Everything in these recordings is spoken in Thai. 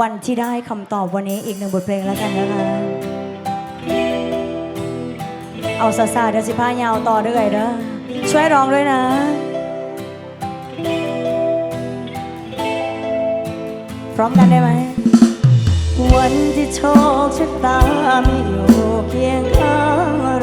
วันที่ได้คำตอบวันนี้อีกหนึ่งบทเพลงแล้วกันนะคะ เอาซาซาเดี๋ยวสิพายาวต่อด้วยเด้อช่วยร้องด้วยนะ พร้อมกันได้ไหม วันที่โชคชะตาไม่อยู่เคียงข้าง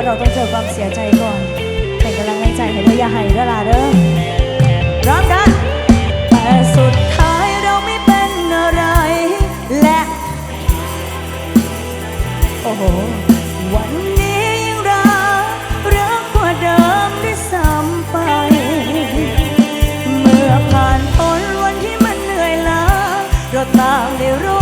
ว่าเราต้องเจอความเสียใจก่อน เป็นกำลังใจให้ด้วยอย่าให้เด้อล่ะเด้อร้อมกันแต่สุดท้ายเราไม่เป็นอะไร และ โอ้โห วันนี้ยังรักรักกว่าเดิมด้วยซ้ำไป เมื่อผ่านพ้นวันที่มันเหนื่อยล้าเราต่างได้รู้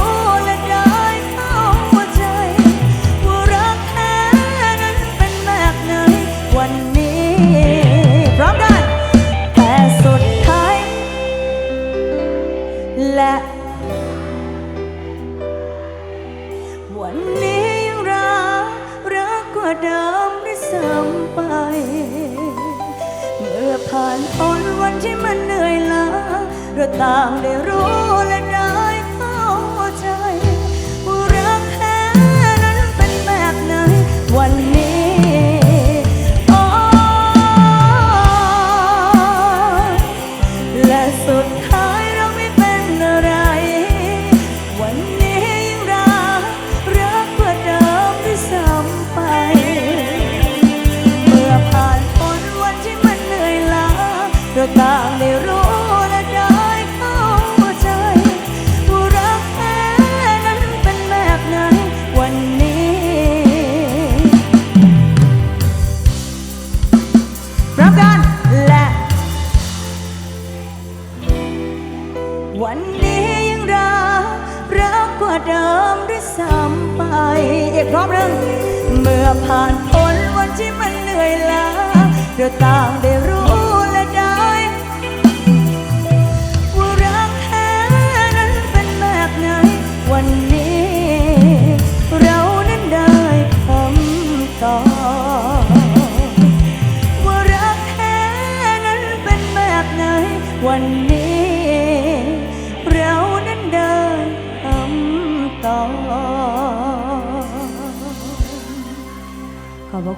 ไป เมื่อผ่านพ้นวันที่มันเหนื่อยล้าเราต่างได้รู้และได้เข้าใจว่ารักแท้นั้นเป็นแบบไหนวัน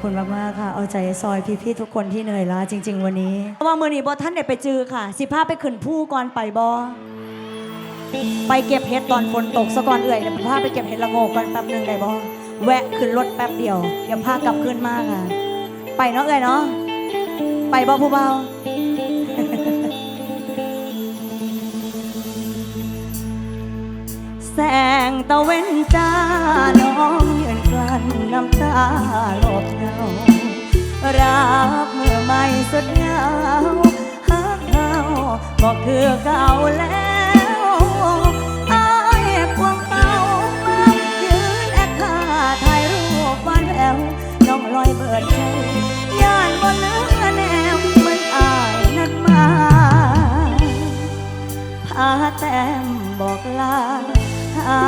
คุณมากๆค่ะ เอาใจซอยพี่ๆทุกคนที่เหนื่อยล้าจริง ๆ วันนี้ว่ามือนี้บอท่านได้ไปจือค่ะ สิพาไปขึ้นผู้ก่อนไปบอไปเก็บเห็ดตอนฝนตกซะก่อนเอื่อยเดี๋ยวพาไปเก็บเห็ดละโงกก่อนแป๊บหนึ่งได้บอแวะขึ้นรถแป๊บเดียวเดี๋ยวพากลับขึ้นมากค่ะ ไปเนาะเอ่ยเนาะไปบ่ผู้เบาแสงตะเว้นจ้าน้อง นั้นน้ำตาหลบเงารับเมื่อไม่สดเงาฮักเฮาบอกคือเก่าแล้วอายควงเขามายืนแอคท่าถ่ายรูปบ้านแอวน้องลอยเบิดใจย่านบนเนื้อแนวเหมือนอายนัดมาพาแต้มบอกลาหา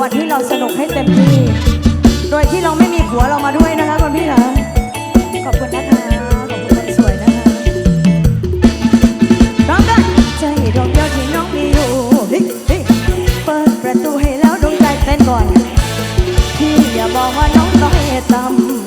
วันที่เราสนุกให้เต็มที่ โดยที่เราไม่มีผัวเรามาด้วยนะคะคุณพี่คะขอบคุณนะคะ ขอบคุณคนสวยนะคะร้องด้วใจดวงเดียวที่น้องมีอยู่เปิดประตูให้แล้วดวงใจเต้นก่อน พี่อย่าบอกว่าน้องต้องให้ต่ำ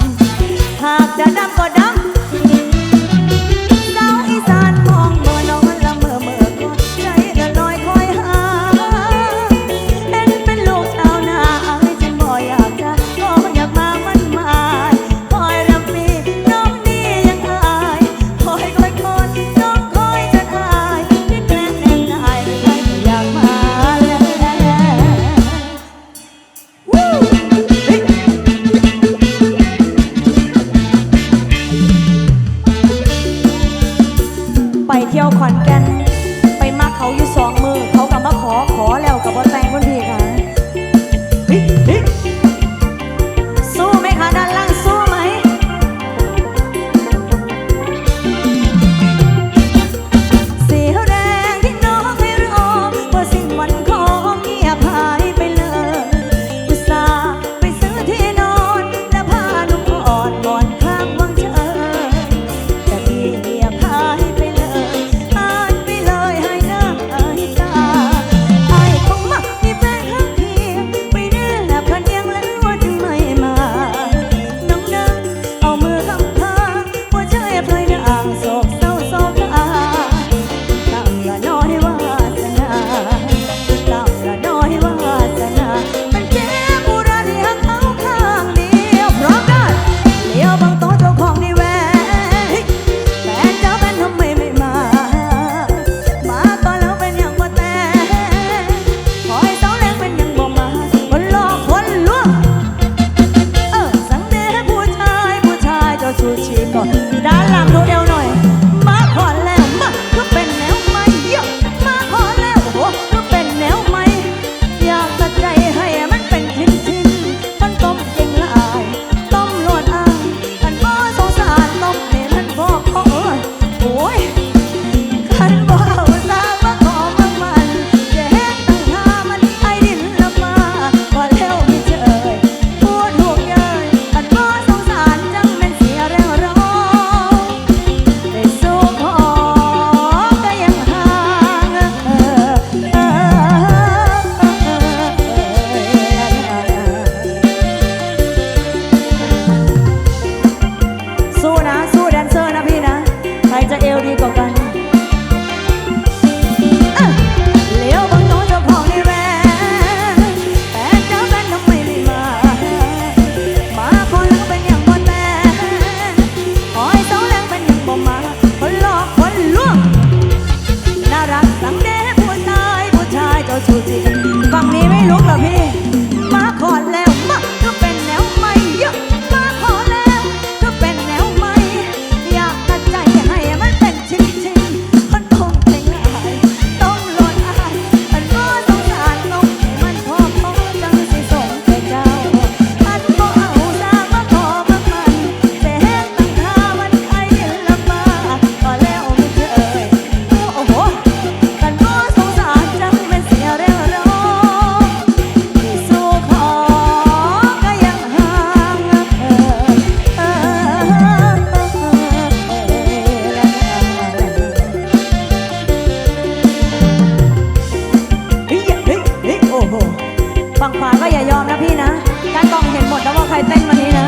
ไปเต้นวันนี้นะ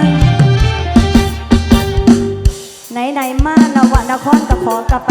ไหนไหนมาละวะนครก็ขอกลับไป